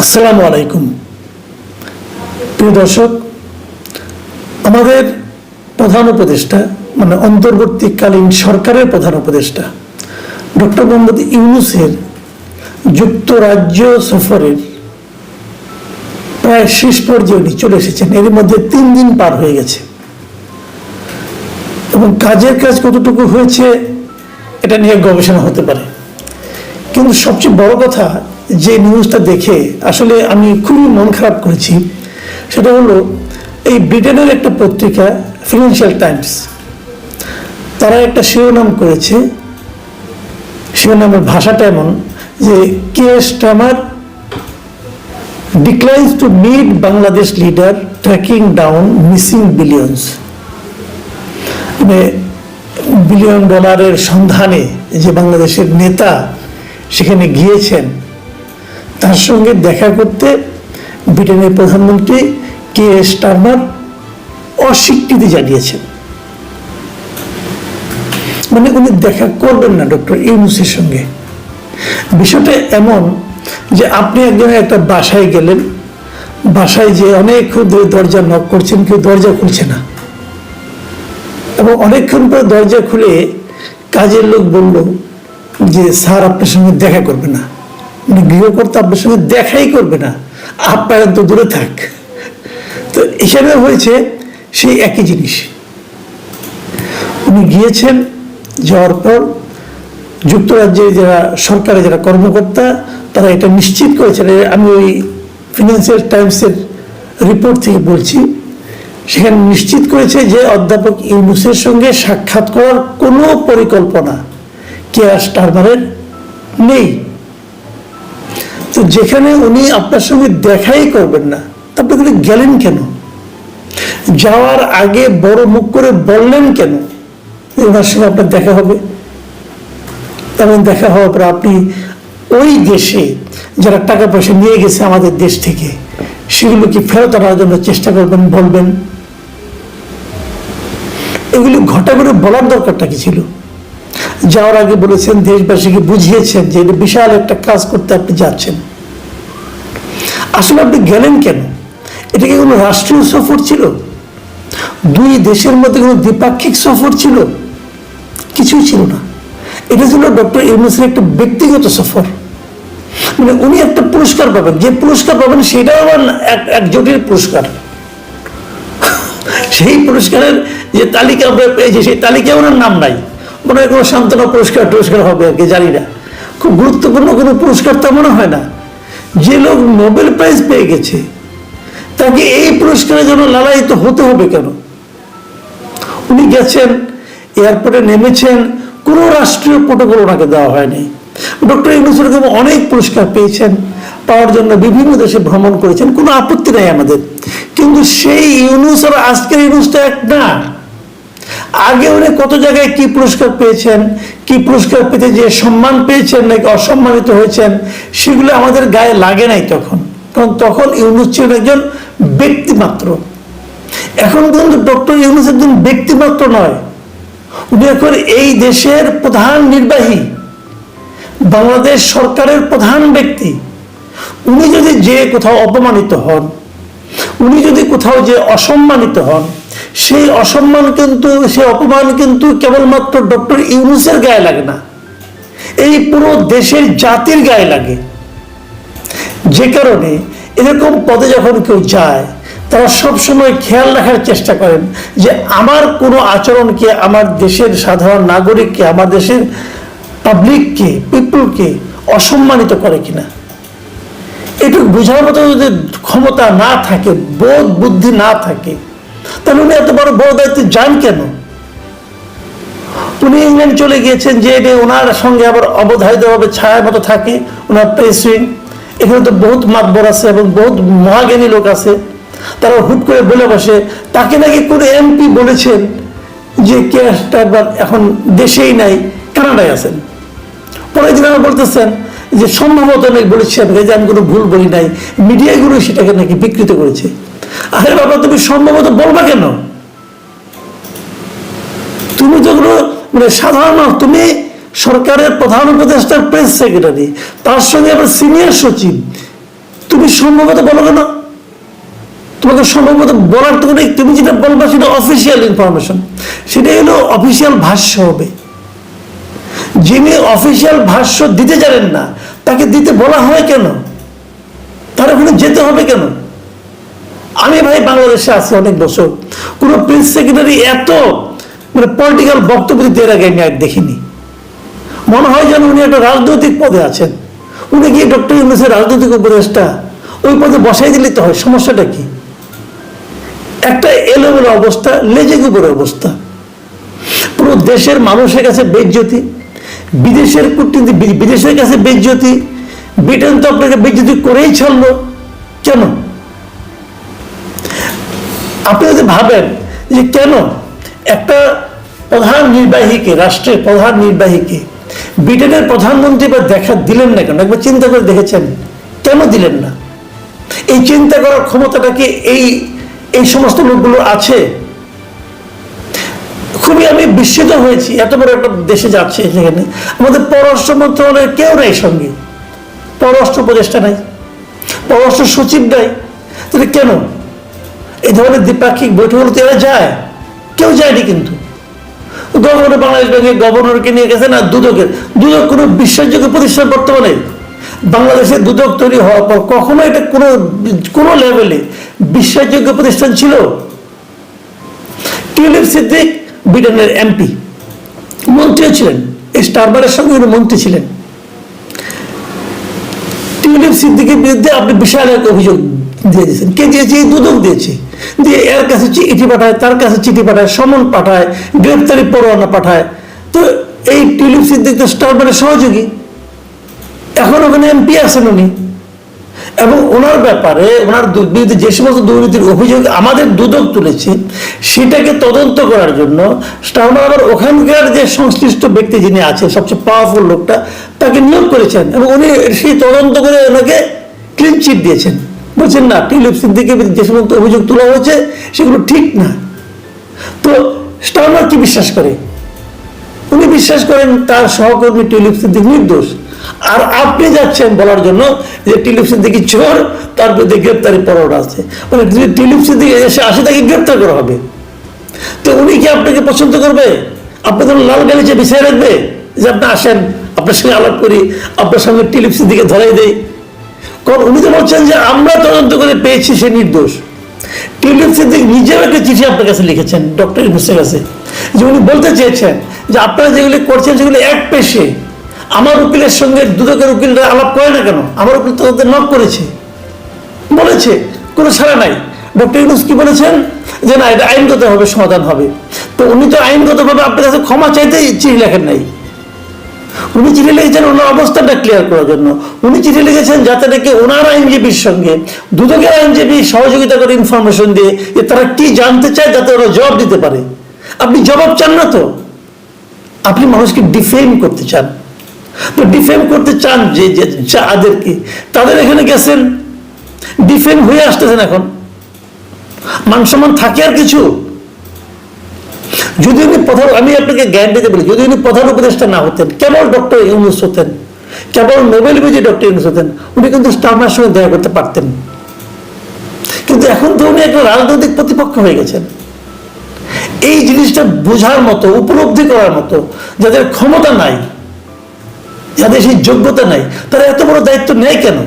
আসসালামু আলাইকুম। প্রিয় দর্শক, আমাদের প্রধান উপদেষ্টা মানে অন্তর্বর্তীকালীন সরকারের প্রধান উপদেষ্টা, ডক্টর মোহাম্মদ ইউনুসের যুক্তরাজ্য সফরের প্রায় শেষ পর্যায়ে উনি চলে এসেছেন। এর মধ্যে তিন দিন পার হয়ে গেছে। এবং কাজের কাজ কতটুকু হয়েছে, এটা নিয়ে গবেষণা হতে পারে। কিন্তু সবচেয়ে বড় কথা যে নিউজটা দেখে আসলে আমি খুবই মন খারাপ করেছি, সেটা হলো এই ব্রিটেনের একটা পত্রিকা ফিনান্সিয়াল টাইমস তারা একটা শিরোনাম করেছে, শিরোনামের ভাষাটা এমন যে Keir Starmer declines to meet Bangladesh leader tracking down missing billions মানে বিলিয়ন ডলারের সন্ধানে যে বাংলাদেশের নেতা সেখানে গিয়েছেন তার সঙ্গে দেখা করতে ব্রিটেনের প্রধানমন্ত্রী কে স্টারমার অস্বীকৃতি জানিয়েছেন। মানে উনি দেখা করবেন না ডক্টর ইউনুসের সঙ্গে। বিষয়টা এমন যে আপনি একজনের একটা বাসায় গেলেন, বাসায় যে অনেক ধরে দরজা নক করছেন, কেউ দরজা খুলছে না। এবং অনেকক্ষণ পরে দরজা খুলে কাজের লোক বলল যে, স্যার, আপনার সঙ্গে দেখা করবে না। গৃহকর্তা, আপনার সঙ্গে দেখাই করবে না। আপনার তো দূরে থাক। তো এখানে হয়েছে সেই একই জিনিস। উনি গিয়েছেন, যাওয়ার পর যুক্তরাজ্যের যারা সরকারের যারা কর্মকর্তা, তারা এটা নিশ্চিত করেছেন। আমি ওই ফিনান্সিয়াল টাইমসের রিপোর্ট থেকে বলছি। সেখানে নিশ্চিত করেছে যে অধ্যাপক ইউনুসের সঙ্গে সাক্ষাৎ করার কোনো পরিকল্পনা কেয়ার স্টারমারের নেই। তো যেখানে উনি আপনার সঙ্গে দেখাই করবেন না আপনি করে গেলেন কেন? যাওয়ার আগে বড় মুখ করে বললেন কেন? ওনার সঙ্গে আপনার দেখা হবে। তেমন দেখা হওয়ার পর আপনি ওই দেশে যারা টাকা পয়সা নিয়ে গেছে আমাদের দেশ থেকে, সেগুলো কি ফেরত আনার জন্য চেষ্টা করবেন, বলবেন? এগুলি ঘটা করে বলার দরকারটা কি ছিল? যাওয়ার আগে বলেছেন, দেশবাসীকে বুঝিয়েছেন যে এটা বিশাল একটা কাজ করতে আপনি যাচ্ছেন। আসলে আপনি গেলেন কেন? এটা কি কোনো রাষ্ট্রীয় সফর ছিল? দুই দেশের মধ্যে কোনো দ্বিপাক্ষিক সফর ছিল? কিছুই ছিল না। এটা ছিল ডক্টর ইউনুসের একটা ব্যক্তিগত সফর। মানে উনি একটা পুরস্কার পাবেন। যে পুরস্কার পাবেন সেটাও আবার এক এক জটিল পুরস্কার। সেই পুরস্কারের যে তালিকা আমরা পেয়েছি, সেই তালিকায় ওনার নাম নাই। মনে হয় কোনো সান্ত্বনা পুরস্কার টুরস্কার হবে আর কি, জানি না। খুব গুরুত্বপূর্ণ কোনো পুরস্কার তা মনে হয় না। যে লোক নোবেল প্রাইজ পেয়ে গেছে, তাকে এই পুরস্কারের জন্য লালায়িত হতে হবে কেন? উনি গেছেন, এয়ারপোর্টে নেমেছেন, কোনো রাষ্ট্রীয় প্রোটোকল ওনাকে দেওয়া হয়নি। ডক্টর ইউনুস এরকম অনেক পুরস্কার পেয়েছেন, পাওয়ার জন্য বিভিন্ন দেশে ভ্রমণ করেছেন, কোনো আপত্তি নাই আমাদের। কিন্তু সেই ইউনুস আর আজকের ইউনুসটা এক না। আগে উনি কত জায়গায় কি পুরস্কার পেয়েছেন, কি পুরস্কার পেতে যে সম্মান পেয়েছেন নাকি অসম্মানিত হয়েছেন, সেগুলো আমাদের গায়ে লাগে নাই তখন। কারণ তখন ইউনুস ছিলেন একজন ব্যক্তিমাত্র। এখন কিন্তু ডক্টর ইউনুস একজন ব্যক্তিমাত্র নয়। উনি এখন এই দেশের প্রধান নির্বাহী, বাংলাদেশ সরকারের প্রধান ব্যক্তি। উনি যদি যে কোথাও অপমানিত হন, উনি যদি কোথাও যে অসম্মানিত হন সেই অসম্মান কিন্তু, সেই অপমান কিন্তু কেবলমাত্র ডক্টর ইউনুসের গায়ে লাগে না। এই পুরো দেশের জাতির গায়ে লাগে। যে কারণে এরকম পদে যখন কেউ যায়, তারা সবসময় খেয়াল রাখার চেষ্টা করেন যে আমার কোনো আচরণকে, আমার দেশের সাধারণ নাগরিককে, আমার দেশের পাবলিককে পিপুলকে অসম্মানিত করে কিনা। এটুকু বোঝার মতো যদি ক্ষমতা না থাকে বোধ বুদ্ধি না থাকে তাহলে উনি এত বড় বড় দায়িত্বে যান কেন? উনি ইংল্যান্ড চলে গিয়েছেন যে ওনার সঙ্গে আবার ছায়ার মতো থাকে, ওনার এখানে তো বহুত মাতবর আছে এবং বহুত মহাজ্ঞানী লোক আছে। তারা হুট করে বলে বসে, তাকে নাকি কোনো এমপি বলেছেন যে কে একবার এখন দেশেই নাই, কানাডায় আছেন। পরের দিন বলতেছেন যে সম্ভবত নাকি বলেছেন যে আমি কোনো ভুল বলি নাই, মিডিয়াগুলো সেটাকে নাকি বিকৃত করেছে। আরে বাবা, তুমি সম্ভবত বলবা কেন? তুমি কোনো মানে সাধারণ তুমি সরকারের প্রধান উপদেষ্টার প্রেস সেক্রেটারি তার সঙ্গে আবার সিনিয়র সচিব। তুমি সম্ভবত বলো কেন? তোমাকে সম্ভবত বলার তো নেই, তুমি যেটা বলবা সেটা অফিসিয়াল ইনফরমেশন সেটা হলো অফিসিয়াল ভাষ্য হবে। যিনি অফিসিয়াল ভাষ্য দিতে জানেন না, তাকে দিতে বলা হয় কেন? তার ওখানে যেতে হবে কেন? আমি ভাই বাংলাদেশে আছি অনেক বছর। কোনো প্রিন্স সেক্রেটারি এত মানে পলিটিক্যাল বক্তব্য দিতে এর আগে আমি আর দেখিনি। মনে হয় যেন উনি একটা রাজনৈতিক পদে আছেন। উনি গিয়ে ডক্টর ইউনুসের রাজনৈতিক উপদেষ্টা, ওই পদে বসাই দিলে তো হয়, সমস্যাটা কি? একটা এলোমেলো অবস্থা লেজে গুবর অবস্থা। পুরো দেশের মানুষের কাছে বেজ্জতি, বিদেশের কূটনীতি বিদেশের কাছে বেজ্জতি, ব্রিটেন তো আপনাকে বেজ্জতি করেই ছাড়লো। কেন? আপনি যদি ভাবেন যে কেন একটা প্রধান নির্বাহীকে, রাষ্ট্রের প্রধান নির্বাহীকে ব্রিটেনের প্রধানমন্ত্রী বা দেখা দিলেন না কেন? একবার চিন্তা করে দেখেছেন? কেন দিলেন না? এই চিন্তা করার ক্ষমতাটা কি এই এই সমস্ত লোকগুলো আছে? খুবই আমি বিস্মিত হয়েছি। এত বড় একটা দেশে যাচ্ছে সেখানে। আমাদের পররাষ্ট্র মন্ত্রণালয়ের কেউ নাই সঙ্গে। পররাষ্ট্র উপদেষ্টা নাই। পররাষ্ট্র সচিব নাই। তাহলে কেন? এই ধরনের দ্বিপাক্ষিক বৈঠকগুলোতে এরা যায়। কেউ যায়নি কিন্তু। গভর্নর বাংলাদেশ ব্যাংকের গভর্নরকে নিয়ে গেছেন আর দুদকের। দুদক কোনো বিশ্বাসযোগ্য প্রতিষ্ঠান বর্তমানে বাংলাদেশে দুদক তৈরি হওয়ার পর কখনো এটা কোনো কোনো লেভেলে বিশ্বাসযোগ্য প্রতিষ্ঠান ছিল? টিউলিপ সিদ্দিক, ব্রিটেনের এমপি। মন্ত্রীও ছিলেন। স্টারবারের সঙ্গে উনি মন্ত্রী ছিলেন। টিউলিপ সিদ্দিকের বিরুদ্ধে আপনি বিশাল এক অভিযোগ দিয়ে দিয়েছেন। কে দিয়েছে? এই দুদক দিয়েছে। দিয়ে এর কাছে চিঠি পাঠায়, তার কাছে চিঠি পাঠায়, সমন পাঠায়, গ্রেপ্তারি পরোয়ানা পাঠায়। তো এই টিউলিপ সিদ্দিক তো স্টারবারের সহযোগী। এখন ওখানে এমপি আছেন উনি। এবং ওনার ব্যাপারে, ওনার বিরুদ্ধে যে সমস্ত দুর্নীতির অভিযোগ আমাদের দুদক তুলেছে, সেটাকে তদন্ত করার জন্য আবার ওখানকার যে সংশ্লিষ্ট ব্যক্তি যিনি আছেন, সবচেয়ে পাওয়ারফুল লোকটা, তাকে নিয়োগ করেছেন এবং উনি সেই তদন্ত করে ওনাকে ক্লিন চিট দিয়েছেন। বলছেন, না, টিউলিপ সিদ্দিকের যে সমস্ত অভিযোগ তোলা হয়েছে, সেগুলো ঠিক না। তো স্টাউনার কি বিশ্বাস করে? উনি বিশ্বাস করেন তার সহকর্মী টিউলিপ সিদ্দিক নির্দোষ। আর আপনি যাচ্ছেন বলার জন্য যে টিউলিপ সিদ্দিকি চোর, তার বিরুদ্ধে গ্রেপ্তারি পরোয়ানা আছে। মানে যদি সিদ্দিক এসে আসে, তাকে গ্রেপ্তার করা হবে। তো উনি কি আপনাকে পছন্দ করবে? আপনি কোনো লাল গালিচে বিষয় রাখবে যে আপনি আসেন, আপনার সঙ্গে আলাপ করি, আপনার সঙ্গে টিউলিপ সিদ্দিকে ধরাই দেই। কারণ উনি তো বলছেন যে আমরা তদন্ত করে পেয়েছি সে নির্দোষ। টিউলিপ সিদ্দিক নিজেও একটা চিঠি আপনার কাছে লিখেছেন, ডক্টর ইউনুসের কাছে, যে উনি বলতে চেয়েছেন যে আপনারা যেগুলি করছেন সেগুলি এক পেশে। আমার উকিলের সঙ্গে দুদকের উকিলরা আলাপ করে না কেন? আমার উকিল তাদের নক করেছে। বলেছে, কোনো ছাড়া নাই। ডক্টর ইউনুস কি বলেছেন? যে না, এটা আইনগত হবে সমাধান হবে। তো উনি তো আইনগতভাবে আপনার কাছে ক্ষমা চাইতে চিঠি লেখেন নাই। উনি চিঠি লিখেছেন ওনার অবস্থানটা ক্লিয়ার করার জন্য। উনি চিঠি লিখেছেন যাতে নাকি ওনার আইনজীবীর সঙ্গে দুদকের আইনজীবী সহযোগিতা করে ইনফরমেশন দিয়ে যে তারা কি জানতে চায়, যাতে ওরা জবাব দিতে পারে। আপনি জবাব চান না তো? আপনি মানুষকে ডিফেম করতে চান। তো ডিফেম করতে চান যে যাদেরকে তাদের এখানে গেছেন। ডিফেম হয়ে আসতেছেন এখন। মান সম্মান থাকে আর কিছু? যদি উনি প্রধান, আমি আপনাকে জ্ঞান দিতে বলি, যদি উনি প্রধান উপদেষ্টা না হতেন, কেবল ডক্টর ইউনুস হতেন, কেবল নোবেল বিজয়ী ডক্টর ইউনুস হতেন, উনি কিন্তু স্টাফের সঙ্গে দেখা করতে পারতেন। কিন্তু এখন তো উনি একটা রাজনৈতিক প্রতিপক্ষ হয়ে গেছেন। এই জিনিসটা বোঝার মতো, উপলব্ধি করার মতো যাদের ক্ষমতা নাই, যাদের সেই যোগ্যতা নাই, তারা এত বড় দায়িত্ব নেয় কেন?